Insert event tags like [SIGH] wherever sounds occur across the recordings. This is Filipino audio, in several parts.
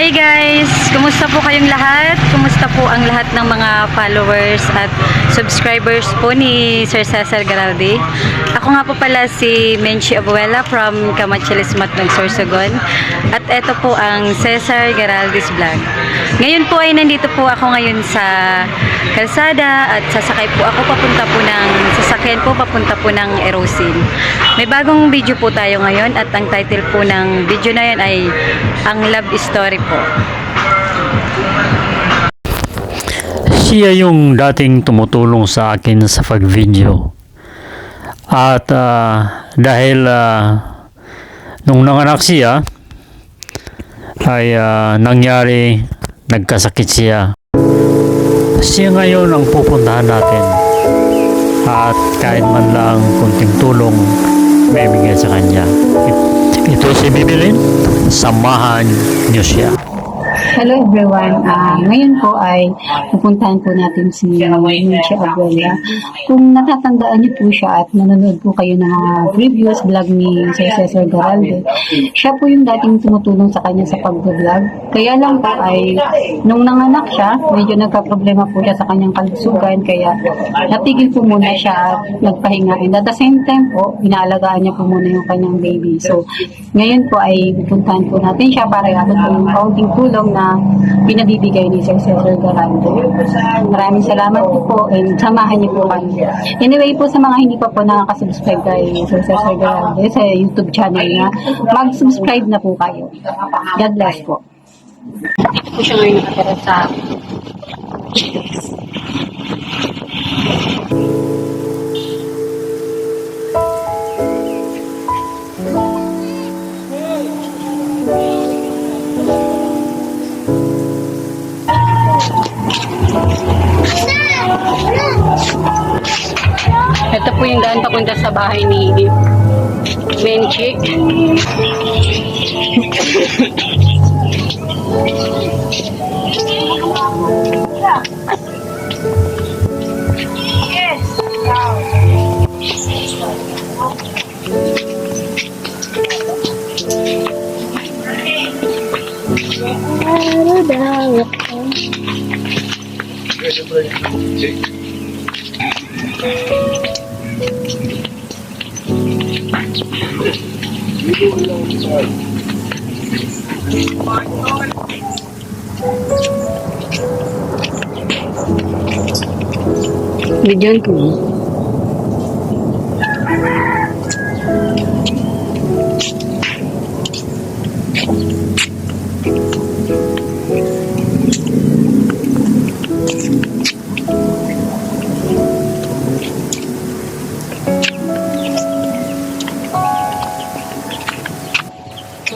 Hi guys! Kumusta po kayong lahat? Kumusta po ang lahat ng mga followers at subscribers po ni Sir Cesar Garaldi? Ako nga po pala si Menchi Abuela from Camachilis Matnog, Sorsogon. At ito po ang Cesar Garaldi's Vlog. Ngayon po ay nandito po ako ngayon sa kalsada at sasakay po ako papunta po ng sasakyan po papunta po ng Erosin. May bagong video po tayo ngayon at ang title po ng video na yan ay ang love story. Siya yung dating tumutulong sa akin sa pag-video. At ah, dahil ah, nung nanganak siya, ay ah, nangyari, nagkasakit siya. Siya ngayon ang pupuntahan natin. At kahit man lang kunting tulong, may bigay sa kanya. Ito si Bibilin, samahan niyo siya. Hello everyone. Ah, ngayon po ay pupuntahan po natin si Minchi Abuela. Kung natatandaan niyo po siya at nanonood po kayo ng previous vlog ni Sir Cesar Garalde, siya po yung dating tumutulong sa kanya sa pag-vlog. Kaya lang po ay nung nanganak siya, medyo nagka-problema po siya sa kanyang kalusugan kaya natigil po muna siya at nagpahinga. And at the same time po, inaalagaan niya po muna yung kanyang baby. So, ngayon po ay pupuntahan po natin siya para iabot po yung kaunting tulong na pinabibigay ni Sir Cesar Garante. Maraming salamat po and samahan niyo po kami. Anyway po sa mga hindi pa po nakakasubscribe kay Sir Cesar Garante sa YouTube channel niya, mag-subscribe na po kayo. God bless po. Dito po siya ngayon nakatira sa Ito yung daan papunta sa bahay ni Menchi. Bigyan ko.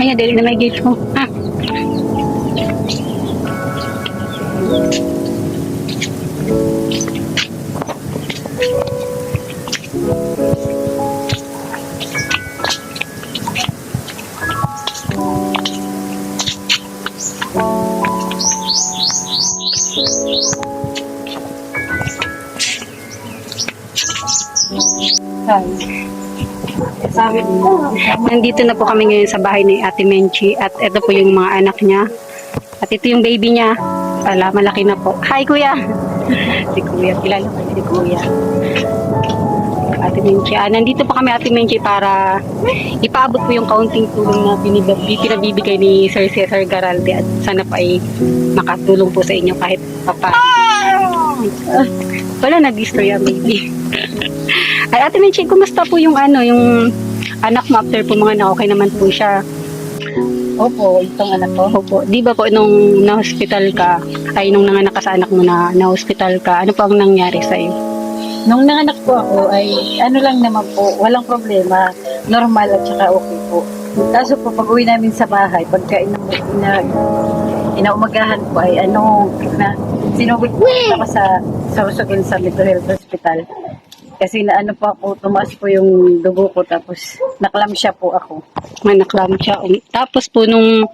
Ayan, dali na may gift ko. Ha? Sabi Nandito na po kami ngayon sa bahay ni Ate Menchi at ito po yung mga anak niya. At ito yung baby niya. Pala, malaki na po. Hi, Kuya! [LAUGHS] si Kuya, kilala ko si Kuya. Ate Menchi. Ah, nandito po kami Ate Menchi para ipaabot po yung kaunting tulong na pinabibigay ni Sir Cesar Garalde at sana pa ay makatulong po sa inyo kahit papa. Ah, wala nag-destroy ang baby. [LAUGHS] Ay, Ate Menchi, kumusta po yung ano, yung anak mo after po mga na okay naman po siya? Opo, itong anak ko. Opo. Di ba po nung na-hospital ka, ay nung nanganak ka sa anak mo na na-hospital ka, ano po ang nangyari sa'yo? Nung nanganak po ako ay ano lang naman po, walang problema, normal at saka okay po. Kaso po pag uwi namin sa bahay, pagka ina, ina, inaumagahan po ay ano, na sinugod po ako sa sa Usugan sa Metro Health Hospital. Kasi na ano po ako, tumaas po yung dugo ko tapos naklam siya po ako. Manaklam siya. Um, Tapos po nung,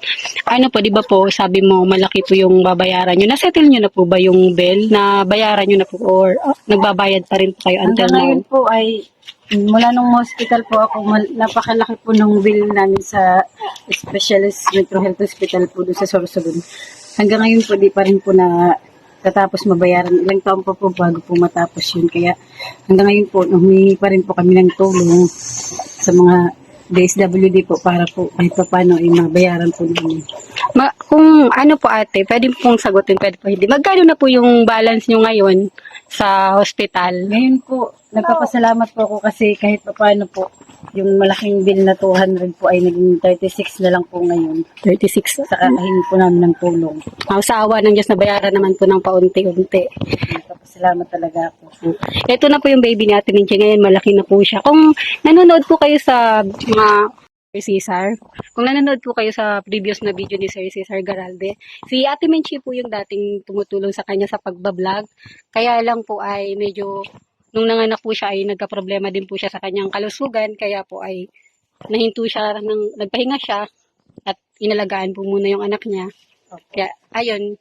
ano po, di ba po, sabi mo, malaki po yung babayaran nyo. Nasettle nyo na po ba yung bill? Na bayaran nyo na po or ah, nagbabayad pa rin po kayo until Hanggang now? ngayon po ay mula nung hospital po ako, napakalaki po nung bill namin sa Specialist Metro Health Hospital po doon sa Sorsogon. Hanggang ngayon po di pa rin po na katapos mabayaran. Ilang taon pa po bago po matapos yun. Kaya hanggang ngayon po, humingi pa rin po kami ng tulong sa mga DSWD po para po kahit pa paano ay mabayaran po namin. Ma- kung ano po ate, pwede pong sagutin, pwede po hindi. Magkano na po yung balance nyo ngayon sa hospital? Ngayon po, nagpapasalamat po ako kasi kahit pa paano po, yung malaking bill na 200 po ay naging 36 na lang po ngayon. 36. Sa kakahingi po namin ng tulong. Ang sa awa ng Diyos na bayaran naman po ng paunti-unti. Nagpapasalamat talaga ako. Ito na po yung baby ni Ate Minchi. Ngayon, malaki na po siya. Kung nanonood po kayo sa mga Sir Cesar, kung nanonood po kayo sa previous na video ni Sir Cesar Garalde, si Ate Minchi po yung dating tumutulong sa kanya sa pagbablog. Kaya lang po ay medyo, nung nanganak po siya ay nagka-problema din po siya sa kanyang kalusugan. Kaya po ay nahinto siya, ng, nagpahinga siya at inalagaan po muna yung anak niya. Kaya, ayun,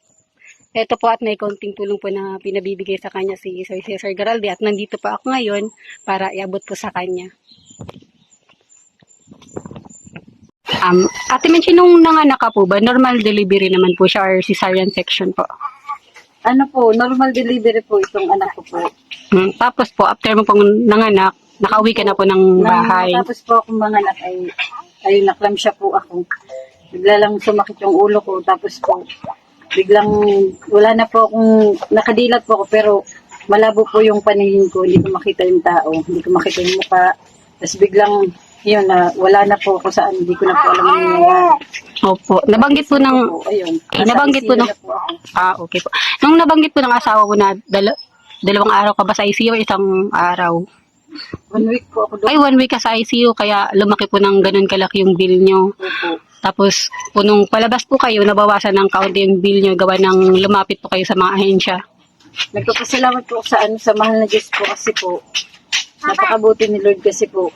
ito po at may konting tulong po na pinabibigay sa kanya si Sir Cesar Garalde at nandito pa ako ngayon para iabot po sa kanya. Um, Ate Menchi, nung nanganak ka po ba, normal delivery naman po siya or cesarean section po? Ano po, normal delivery po itong anak ko po. Hmm, Tapos po, after mo pong nanganak, nakauwi ka na po ng bahay. Nang tapos po akong mga anak ay, ay naklam siya po ako. Bigla lang sumakit yung ulo ko. Tapos po, biglang wala na po akong, nakadilat po ako pero malabo po yung paningin ko. Hindi ko makita yung tao. Hindi ko makita yung mukha. Tapos biglang, yun na, wala na po ako saan. Hindi ko na po alam yung nangyayari. Opo. Nabanggit po ng... Po, ayun. Nabanggit po ng- ICU na po ako. Ah, okay po. Nung nabanggit po ng asawa ko na dala- dalawang araw ka ba sa ICU isang araw? One week po ako doon. Ay, one week ka sa ICU, kaya lumaki po ng ganun kalaki yung bill nyo. po. Tapos, po nung palabas po kayo, nabawasan ng kaunti yung bill nyo, gawa ng lumapit po kayo sa mga ahensya. Nagpapasalamat po sa ano sa mahal na Diyos po kasi po napakabuti ni Lord kasi po.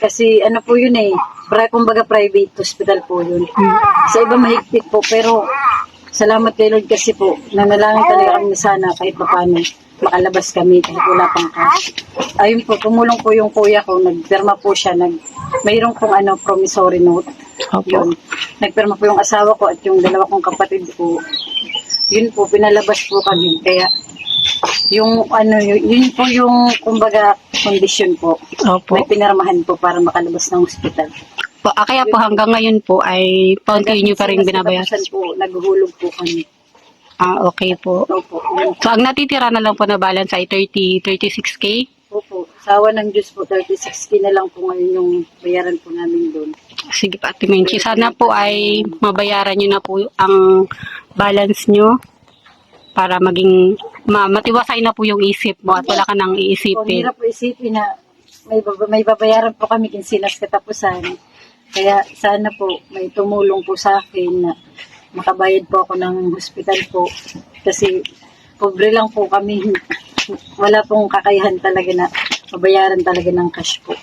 Kasi ano po yun eh, pra, kumbaga private hospital po yun. Sa iba mahigpit po pero salamat kay Lord kasi po nanalangin talaga kami na sana kahit pa paano makalabas kami kahit wala pang cash. Ayun po, tumulong po yung kuya ko, nagpirma po siya, nag, mayroong pong ano, promissory note. Yun. Nagpirma po yung asawa ko at yung dalawa kong kapatid ko. Yun po, pinalabas po kami. Kaya, yung ano, yun, yun po yung, kumbaga, condition po. Opo. May pinarmahan po para makalabas ng hospital. po ah, kaya po hanggang ngayon po ay nyo pa rin binabayaran. Po, naghuhulog po kami. Ah, okay po. Opo, So, ang natitira na lang po na balance ay 30, 36K. po po. Sawa ng Diyos po, 36k na lang po ngayon yung bayaran po namin doon. Sige pa, Ate Menchi. Sana po ay mabayaran nyo na po ang balance nyo para maging ma matiwasay na po yung isip mo at wala ka nang Kung iisipin. hirap po isipin na may, baba, may babayaran po kami kinsinas katapusan. Kaya sana po may tumulong po sa akin na makabayad po ako ng hospital po. Kasi pobre lang po kami. Wala pong kakayahan talaga na mabayaran talaga ng cash po.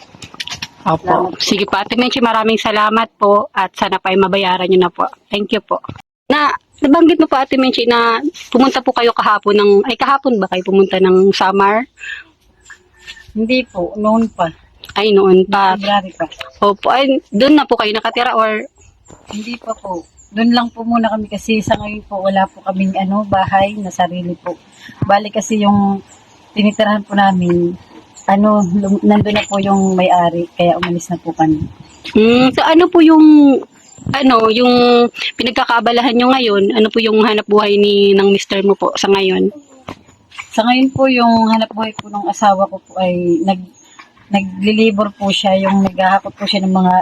Opo. Sige pa, Ate Menchi, maraming salamat po at sana pa ay mabayaran nyo na po. Thank you po. Na, nabanggit mo po Ate Menchi na pumunta po kayo kahapon ng, ay kahapon ba kayo pumunta ng Samar? Hindi po, noon pa. Ay noon pa. February pa. Opo, ay doon na po kayo nakatira or Hindi pa po. Doon lang po muna kami kasi sa ngayon po wala po kaming ano, bahay na sarili po. Bali kasi yung tinitirahan po namin, ano, nandun na po yung may-ari, kaya umalis na po kami. Mm, so ano po yung ano, yung pinagkakaabalahan nyo ngayon, ano po yung hanap buhay ni ng mister mo po sa ngayon? Sa ngayon po, yung hanap buhay po ng asawa ko po ay nag, naglilibor po siya, yung naghahakot po siya ng mga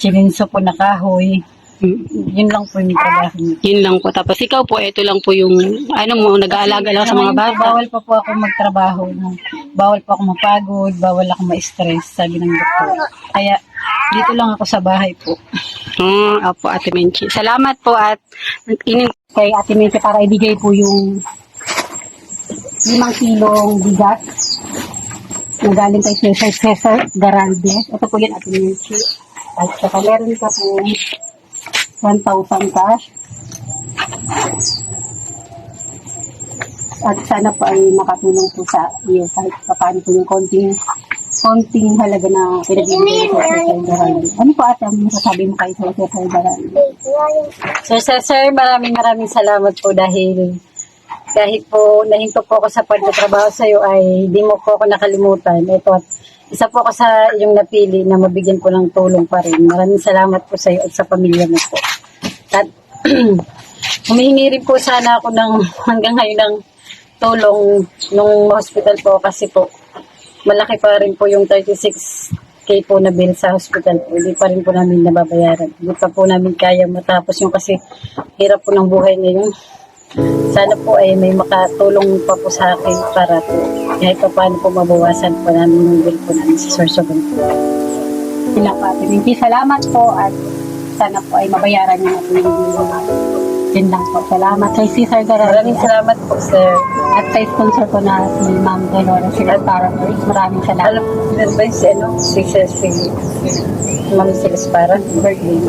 chininso po na kahoy. Yun lang po yung trabaho niya. yun lang po. Tapos ikaw po, ito lang po yung, ano mo, nag-aalaga lang sa mga Ngayon po, bata. Bawal pa po ako magtrabaho. no? Bawal pa ako mapagod, bawal ako ma-stress, sabi ng doktor. Kaya dito lang ako sa bahay po. Hmm, opo, Ate Menchi. Salamat po at inin kay Ate Menchi para ibigay po yung limang kilong bigas na galing kay Cesar Cesar Garaldes. Ito po yun, Ate Menchi. At saka meron ka po 1,000 cash. At sana po ay makatulong po sa iyo kahit paano po yung konting konting halaga na pinagbibigay ko sa Cesar Garaldes. Ano po ate ang masasabi mo kay Cesar Garaldes? Sir Cesar, maraming maraming salamat po dahil kahit po nahinto po ako sa pagtatrabaho sa iyo ay hindi mo po ako nakalimutan. Ito at isa po ako sa iyong napili na mabigyan ko ng tulong pa rin. Maraming salamat po sa iyo at sa pamilya mo po. At [CLEARS THROAT] humihingi rin po sana ako ng [LAUGHS] hanggang ngayon ng tulong nung hospital po kasi po malaki pa rin po yung 36k po na bill sa hospital po. Hindi pa rin po namin nababayaran. Hindi pa po namin kaya matapos yung kasi hirap po ng buhay ngayon. Sana po ay may makatulong pa po sa akin para po kahit pa paano po mabawasan po namin yung bill po namin sa po. Po, Ate Menchi. Salamat po at sana po ay mabayaran niyo na po yung bill namin. Yun lang po. Salamat kay Cesar Maraming Garaldes. salamat po sir. At kay sponsor ko na si Ma'am Dolores sila para maraming salamat. Alam mo ba si ano? Si si si si Ma'am Celespara, birthday.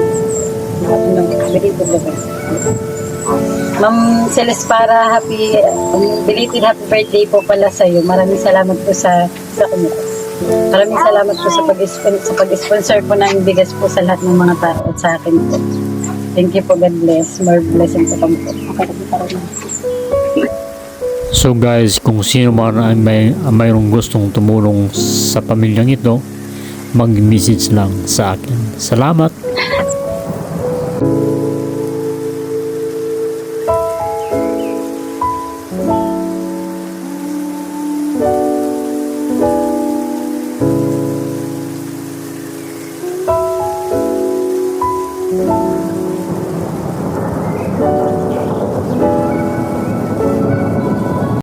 Ano, belated ba ba? Ma'am Celespara, happy, um, belated happy birthday po pala sa iyo. Maraming salamat po sa sa kanya. Maraming salamat po sa pag-sponsor, sa pag-sponsor po ng bigas po sa lahat ng mga tao at sa akin po. Thank you po, God bless. More blessing po kami po. So guys, kung sino man ay may, ay mayroong gustong tumulong sa pamilyang ito, mag-message lang sa akin. Salamat!